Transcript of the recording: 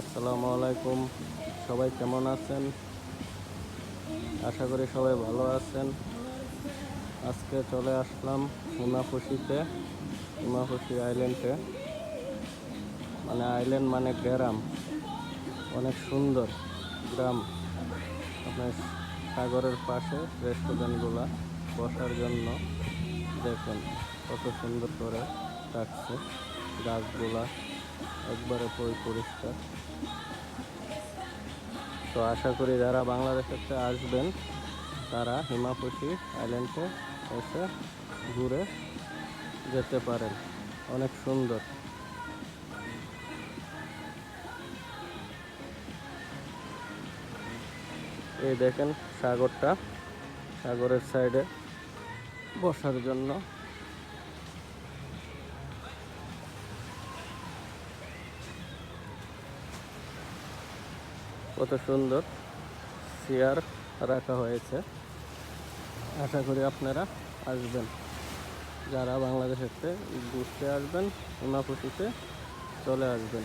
আসসালামু আলাইকুম। সবাই কেমন আছেন? আশা করি সবাই ভালো আছেন। আজকে চলে আসলাম হিমাফুসিতে হিমাফুসি আইল্যান্ডে। মানে আইল্যান্ড মানে গ্রাম। অনেক সুন্দর গ্রাম। আপনার সাগরের পাশে রেস্টুরেন্টগুলা বসার জন্য। দেখুন, কত সুন্দর করে রাখছে গাছগুলা। একবারে পরি পরিষ্কার। তো আশা করি যারা বাংলাদেশেতে আসবেন, তারা হিমাপুসি আইল্যান্ডে এসে ঘুরে যেতে পারেন। অনেক সুন্দর। এই দেখেন সাগরটা, সাগরের সাইডে বসার জন্য। কত সুন্দর চেয়ার রাখা হয়েছে। আশা করি আপনারা আসবেন। যারা বাংলাদেশের ঘুরতে আসবেন হিমাপুসিতে চলে আসবেন।